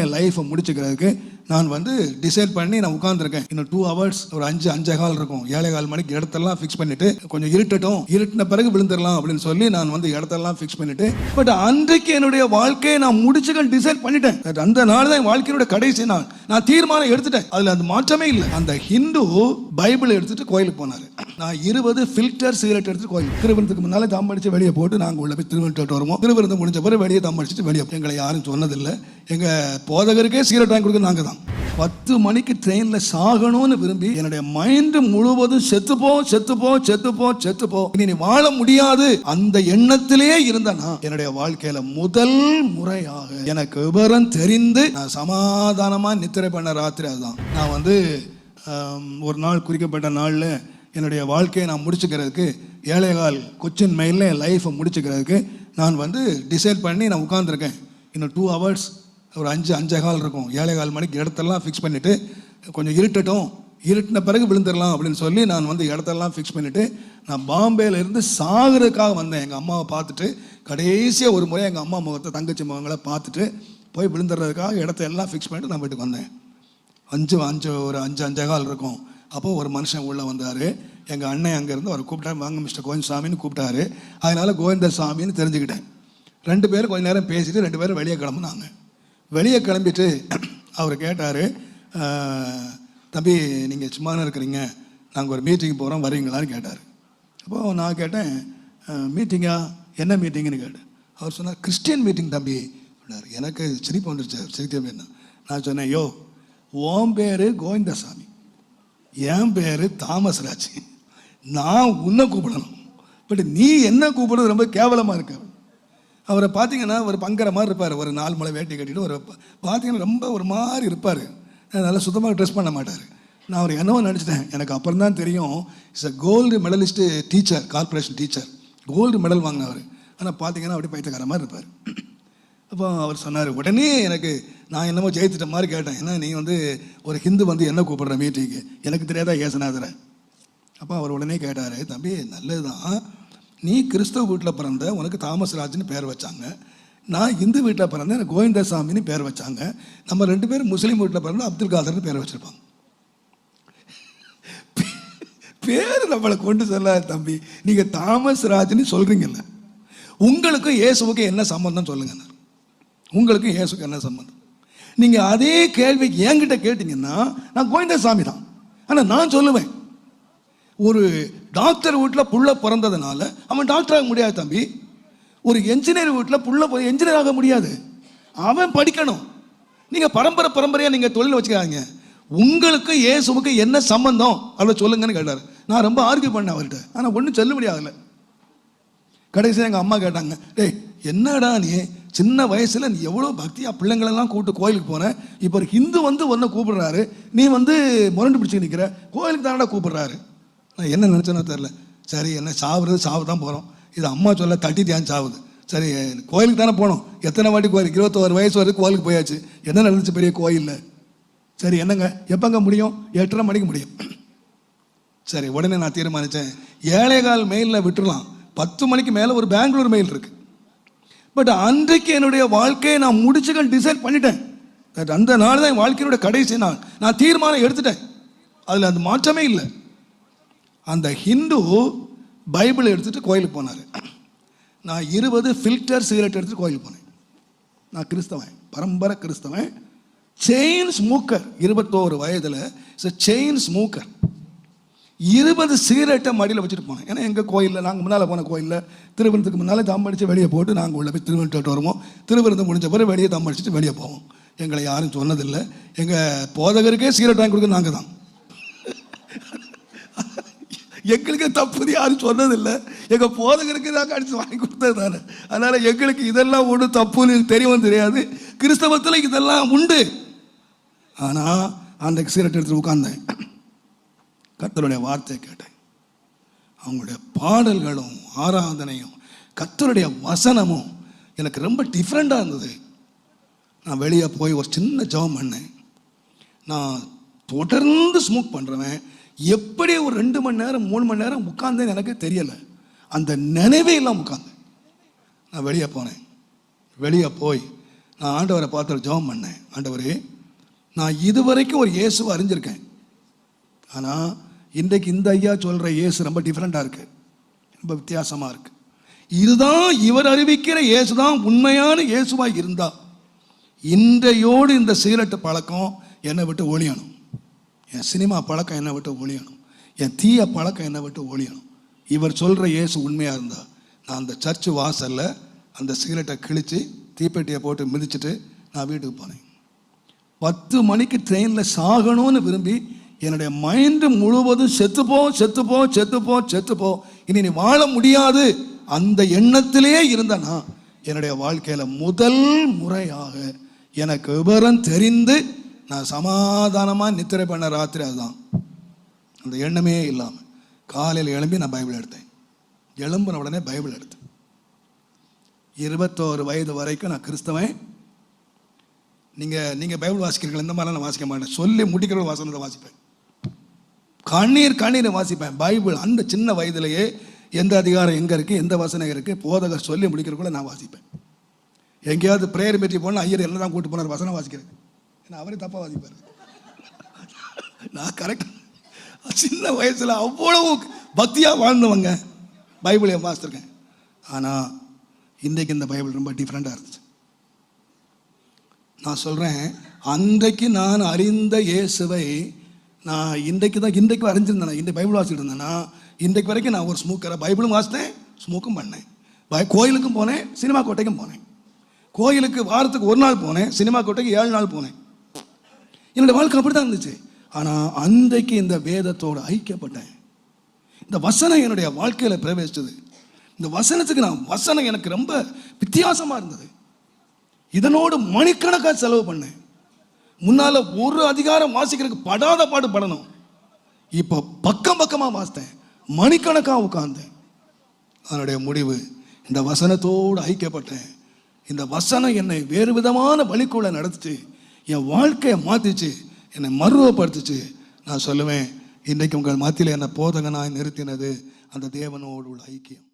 என் லைஃப்பை முடிச்சுக்கிறதுக்கு நான் வந்து டிசைட் பண்ணி நான் உட்காந்துருக்கேன் இன்னும் டூ ஹவர்ஸ் ஒரு அஞ்சு அஞ்சே கால் இருக்கும். ஏழை கால் மணிக்கு இடத்தெல்லாம் ஃபிக்ஸ் பண்ணிட்டு கொஞ்சம் இருட்டட்டும். இருட்டின பிறகு விழுந்துடலாம் அப்படின்னு சொல்லி நான் வந்து இடத்தெல்லாம் ஃபிக்ஸ் பண்ணிட்டு. பட் அன்றைக்கு என்னுடைய வாழ்க்கையை நான் முடிச்சுக்க டிசைட் பண்ணிட்டேன். அந்த நாள் தான் என் வாழ்க்கையோட கடைசி நாள். நான் தீர்மானம் எடுத்துட்டேன். அதில் அந்த மாற்றமே இல்லை. அந்த ஹிந்து பைபிள் எடுத்துட்டு கோயிலுக்கு போனார். நான் இருபது ஃபில்டர் சிகரெட் எடுத்து கோயில் திருவிருந்துக்கு முன்னாலே தம் அடிச்சு வெளியே போட்டு நாங்கள் உள்ள போய் திருவிழட்டு வருவோம். திருவிருந்து முடிஞ்ச பிறகு வெளியே தம் அடிச்சுட்டு வெளியே எங்களை யாரும் சொன்னதில்லை. எங்கள் போதகருக்கே சிகரெட் வாங்கி கொடுக்க நாங்கள் தான். பத்து மணிக்கு ட்ரெயினில் சாகணும்னு விரும்பி என்னுடைய மைண்டு முழுவதும் செத்துப்போ செத்துப்போ செத்துப்போ செத்துப்போ இனி நீ வாழ முடியாது. அந்த எண்ணத்திலேயே இருந்தனா என்னுடைய வாழ்க்கையில முதல் முறையாக எனக்கு விவரம் தெரிந்து நான் சமாதானமாக நித்திரை பண்ண ராத்திரி அதுதான். நான் வந்து ஒரு நாள் குறிக்கப்பட்ட நாளில் என்னுடைய வாழ்க்கையை நான் முடிச்சுக்கிறதுக்கு ஏழைகால் கொச்சின் மெயிலில் என் லைஃப்பை முடிச்சுக்கிறதுக்கு நான் வந்து டிசைட் பண்ணி நான் உட்காந்துருக்கேன் இன்னும் டூ ஹவர்ஸ் ஒரு அஞ்சு அஞ்சே கால் இருக்கும். ஏழை கால் மணிக்கு இடத்தெல்லாம் ஃபிக்ஸ் பண்ணிவிட்டு கொஞ்சம் இருட்டட்டும். இருட்டின பிறகு விழுந்துடலாம் அப்படின்னு சொல்லி நான் வந்து இடத்தெல்லாம் ஃபிக்ஸ் பண்ணிவிட்டு நான் பாம்பேல இருந்து சாகுறதுக்காக வந்தேன். எங்கள் அம்மாவை பார்த்துட்டு கடைசியாக ஒரு முறை எங்கள் அம்மா முகத்தை தங்கச்சி முகங்களை பார்த்துட்டு போய் விழுந்துடுறதுக்காக இடத்த எல்லாம் ஃபிக்ஸ் பண்ணிட்டு நான் வீட்டுக்கு வந்தேன். அஞ்சு அஞ்சு ஒரு அஞ்சு அஞ்சே கால் இருக்கும். அப்போது ஒரு மனுஷன் உள்ளே வந்தார். எங்கள் அண்ணன் அங்கேருந்து அவர் கூப்பிட்டாரு. வாங்க மிஸ்டர் கோவிந்தசாமின்னு கூப்பிட்டாரு. அதனால் கோவிந்தசாமின்னு தெரிஞ்சுக்கிட்டேன். ரெண்டு பேரும் கொஞ்ச நேரம் பேசிட்டு ரெண்டு பேரும் வெளியே கிளம்புனாங்க. வெளியே கிளம்பிட்டு அவர் கேட்டார் தம்பி நீங்கள் சும்மா தானே இருக்கிறீங்க? நாங்கள் ஒரு மீட்டிங் போகிறோம் வரீங்களான்னு கேட்டார். அப்போது நான் கேட்டேன் மீட்டிங்கா என்ன மீட்டிங்னு கேட்டேன். அவர் சொன்னார் கிறிஸ்டியன் மீட்டிங் தம்பி. அப்படின்னாரு. எனக்கு சிரிப்பு வந்துருச்சு. சிரிக்க வேண்டாம். நான் சொன்னேன் யோ ஓம் பேர் கோவிந்தசாமி. என் பேர் தாமஸ் ராஜ். நான் உன்னை கூப்பிடணும். பட் நீ என்ன கூப்பிடுறது ரொம்ப கேவலமாக இருக்க அவரை. பார்த்தீங்கன்னா ஒரு பங்கர மாதிரி இருப்பார். ஒரு நாலு மலை வேட்டி கட்டிட்டு ஒரு பார்த்தீங்கன்னா ரொம்ப ஒரு மாதிரி இருப்பார். நல்லா சுத்தமாக ட்ரெஸ் பண்ண மாட்டார். நான் அவர் என்னவோ நினச்சிட்டேன். எனக்கு அப்புறம் தான் தெரியும். Is a gold medallist teacher corporation teacher gold medal வாங்கினவர். ஆனால் பார்த்தீங்கன்னா அப்படியே பைத்தக்கார மாதிரி இருப்பார். அப்போ அவர் சொன்னார் உடனே எனக்கு நான் என்னமோ ஜெயித்துட்ட மாதிரி கேட்டேன். ஏன்னா நீ வந்து ஒரு ஹிந்து வந்து என்ன கூப்பிடுற மீட்டிங்கு எனக்கு தெரியாதா ஏசுனாதர அப்போ அவர் உடனே கேட்டார் தம்பி நல்லதுதான். நீ கிறிஸ்தவ வீட்டில் பிறந்த உனக்கு தாமஸ் ராஜ்னு பேர் வச்சாங்க. நான் இந்து வீட்டில் பிறந்த எனக்கு கோவிந்தசாமின்னு பேர் வச்சாங்க. நம்ம ரெண்டு பேரும் முஸ்லீம் வீட்டில் பிறந்த அப்துல் காதர்னு பேர் வச்சுருப்பாங்க. பேர் நம்மளை கொண்டு சொல்லாது தம்பி. நீங்கள் தாமஸ் ராஜ்னு சொல்கிறீங்கல்ல உங்களுக்கும் இயேசுவுக்கும் என்ன சம்பந்தம் சொல்லுங்க. உங்களுக்கும் இயேசுக்கு என்ன சம்பந்தம்? நீங்கள் அதே கேள்விக்கு என்கிட்ட கேட்டிங்கன்னா நான் கோவிந்தசாமி தான். ஆனால் நான் சொல்லுவேன். ஒரு டாக்டர் வீட்டில் புள்ள பிறந்ததுனால அவன் டாக்டர் ஆக முடியாது தம்பி. ஒரு என்ஜினியர் வீட்டில் புள்ள என்ஜினியர் ஆக முடியாது. அவன் படிக்கணும். நீங்கள் பரம்பரை பரம்பரையாக நீங்கள் தொழில் வச்சுக்காதீங்க. உங்களுக்கு இயேசுவுக்கு என்ன சம்பந்தம்? அதை சொல்லுங்கன்னு கேட்டார். நான் ரொம்ப ஆர்கியூ பண்ணேன் அவர்கிட்ட. ஆனால் ஒன்றும் சொல்ல முடியாதுல்ல. கடைசியாக எங்கள் அம்மா கேட்டாங்க டேய் என்னடா நீ? சின்ன வயசில் நீ எவ்வளோ பக்தியாக பிள்ளைங்களெல்லாம் கூப்பிட்டு கோயிலுக்கு போகிறேன் இப்போ ஒரு ஹிந்து வந்து ஒன்றை கூப்பிடுறாரு. நீ வந்து முரண்டு பிடிச்சி நிற்கிற கோயிலுக்கு தானடா கூப்பிடுறாரு. நான் என்ன நினச்சேனோ தெரில சரி என்ன சாவுறது சாவு தான் போகிறோம் இது அம்மா சொல்ல தட்டி தியான் சாவுது. சரி கோயிலுக்கு தானே போனோம். எத்தனை வாட்டி கோயிலுக்கு இருபத்தோரு வயசு வரைக்கும் கோயிலுக்கு போயாச்சு. என்ன நடந்துச்சு பெரிய கோயிலில்? சரி என்னங்க? எப்போங்க முடியும்? எட்டரை மணிக்கு முடியும். சரி உடனே நான் தீர்மானித்தேன் ஏழைகால் மெயிலில் விட்டுடலாம் பத்து மணிக்கு மேலே ஒரு பெங்களூர் மெயில் இருக்குது பட் அன்றைக்கு என்னுடைய வாழ்க்கையை நான் முடிச்சுக்க டிசைட் பண்ணிட்டேன். அந்த நாள் தான் என் வாழ்க்கையோட கடைசி நாள். நான் தீர்மானம் எடுத்துட்டேன். அதில் அந்த மாற்றமே இல்லை. அந்த ஹிந்து பைபிள் எடுத்துகிட்டு கோயிலுக்கு போனார். நான் இருபது ஃபில்டர் சிகரெட் எடுத்துகிட்டு கோயிலுக்கு போனேன். நான் கிறிஸ்தவன் பரம்பரை கிறிஸ்தவன். செயின் ஸ்மூக்கர் இருபத்தோரு வயதில் செயின் ஸ்மூக்கர் இருபது சிகரெட்டை மடியில் வச்சுட்டு போனேன். ஏன்னா எங்கள் கோயிலில் நாங்கள் முன்னால் போன கோயிலில் திருவிருந்துக்கு முன்னாலே தம் அடித்து வெளியே போட்டு நாங்கள் உள்ள போய் திருவிட்டு வருவோம். திருவிருந்து முடிஞ்ச பிறகு வெளியே தம் அடிச்சுட்டு வெளியே போவோம். எங்களை யாரும் சொன்னதில்லை. எங்கள் போதகருக்கே சிகரெட் வாங்கி கொடுக்க நாங்கள் தான். எங்களுக்கு தப்புது யாரும் சொன்னதில்லை. எங்கள் போதகருக்கு நாங்கள் அடித்து வாங்கி கொடுத்தது தானே அதனால் எங்களுக்கு இதெல்லாம் ஒன்று தப்புன்னு தெரியவும் தெரியாது. கிறிஸ்தவத்தில் இதெல்லாம் உண்டு. ஆனால் அந்த சிகரெட் எடுத்து உட்காந்தேன் கத்தருடைய வார்த்தையை கேட்டேன். அவங்களுடைய பாடல்களும் ஆராதனையும் கத்தருடைய வசனமும் எனக்கு ரொம்ப டிஃப்ரெண்ட்டாக இருந்தது. நான் வெளியே போய் ஒரு சின்ன ஜெபம் பண்ணேன். நான் தொடர்ந்து ஸ்மோக் பண்ணுறவன் எப்படி ஒரு ரெண்டு மணி நேரம் மூணு மணி நேரம் உட்கார்ந்தேன்னு எனக்கு தெரியலை. அந்த நினைவே இல்லாமல் உட்கார்ந்தேன். நான் வெளியே போனேன். வெளியே போய் நான் ஆண்டவரை பார்த்து ஜெபம் பண்ணேன். ஆண்டவரே நான் இதுவரைக்கும் ஒரு இயேசுவை அறிஞ்சிருக்கேன். ஆனால் இன்றைக்கு இந்த ஐயா சொல்கிற இயேசு ரொம்ப டிஃப்ரெண்ட்டாக இருக்குது ரொம்ப வித்தியாசமாக இருக்குது இதுதான் இவர் அறிவிக்கிற இயேசு தான் உண்மையான இயேசுவாக இருந்தா. இன்றையோடு இந்த சிகரெட்டு பழக்கம் என்னை விட்டு ஒழியணும். என் சினிமா பழக்கம் என்னை விட்டு ஒழியணும். என் தீய பழக்கம் என்னை விட்டு ஒழியணும். இவர் சொல்கிற இயேசு உண்மையாக இருந்தா நான் அந்த சர்ச்சு வாசலில் அந்த சிகரெட்டை கிழித்து தீப்பெட்டியை போட்டு மிதிச்சிட்டு நான் வீட்டுக்கு போனேன். பத்து மணிக்கு ட்ரெயினில் சாகணும்னு விரும்பி என்னுடைய மைண்டு முழுவதும் செத்துப்போ செத்துப்போ செத்துப்போ செத்துப்போ இனி நீ வாழ முடியாது. அந்த எண்ணத்திலே இருந்தனா என்னுடைய வாழ்க்கையில் முதல் முறையாக எனக்கு விவரம் தெரிந்து நான் சமாதானமாக நித்திரை பண்ண ராத்திரி அதுதான். அந்த எண்ணமே இல்லாமல் காலையில் எழும்பி நான் பைபிள் எடுத்தேன். எழும்பின உடனே பைபிள் எடுத்தேன். இருபத்தோரு வயது வரைக்கும் நான் கிறிஸ்தவன். நீங்கள் நீங்கள் பைபிள் வாசிக்கிறீர்கள் இந்த மாதிரிலாம் நான் வாசிக்க மாட்டேன். சொல்லி முடிக்கிற ஒரு வாசனத்தை வாசிப்பேன். கண்ணீர் கண்ணீர் வாசிப்பேன். பைபிள் அந்த சின்ன வயதிலேயே எந்த அதிகாரம் எங்கே இருக்குது எந்த வசனம் இருக்குது போதகர் சொல்லி முடிக்கிறக்குள்ள நான் வாசிப்பேன். எங்கேயாவது ப்ரேயர் மீட்டிங் போனால் ஐயர் என்ன தான் கூட்டு போனார் வசனம் வாசிக்கிறேன் ஏன்னா அவரே தப்பாக வாசிப்பார். நான் கரெக்ட் சின்ன வயசில் அவ்வளவு பக்தியாக வாழ்ந்தவங்க. பைபிளை வாசித்திருக்கேன் ஆனால் இன்றைக்கு இந்த பைபிள் ரொம்ப டிஃப்ரெண்ட்டாக இருந்துச்சு. நான் சொல்கிறேன் அன்றைக்கு நான் அறிந்த இயேசுவை நான் இன்றைக்கு தான் இன்றைக்கு அறிஞ்சிருந்தேன் இந்த பைபிள் வாசிட்டு இருந்தேன்னா இன்றைக்கு வரைக்கும் நான் ஒரு ஸ்மூக்கரை பைபிளும் வாசித்தேன் ஸ்மூக்கும் பண்ணேன். பை கோயிலுக்கும் போனேன் சினிமா கோட்டைக்கும் போனேன். கோயிலுக்கு வாரத்துக்கு ஒரு நாள் போனேன் சினிமா கோட்டைக்கு ஏழு நாள் போனேன். என்னோடய வாழ்க்கை அப்படி தான் இருந்துச்சு. ஆனால் அன்றைக்கு இந்த வேதத்தோடு ஐக்கியப்பட்டேன். இந்த வசனம் என்னுடைய வாழ்க்கையில் பிரவேசித்தது இந்த வசனத்துக்கு நான் வசனம் எனக்கு ரொம்ப வித்தியாசமாக இருந்தது. இதனோடு மணிக்கணக்காக செலவு பண்ணேன். முன்னால் ஒரு அதிகாரம் வாசிக்கிறதுக்கு படாத பாடு படணும். இப்போ பக்கம் பக்கமாக வாசித்தேன். மணிக்கணக்காக உட்கார்ந்தேன். அதனுடைய முடிவு இந்த வசனத்தோடு ஐக்கியப்பட்டேன். இந்த வசனம் என்னை வேறு விதமான வழிக்குள்ள நடத்துச்சு. என் வாழ்க்கையை மாற்றிச்சு என்னை மருவப்படுத்துச்சு நான் சொல்லுவேன் இன்றைக்கு உங்கள் மத்தியில் என்னை போதகனாய் நிறுத்தினது அந்த தேவனோடு உள்ள ஐக்கியம்.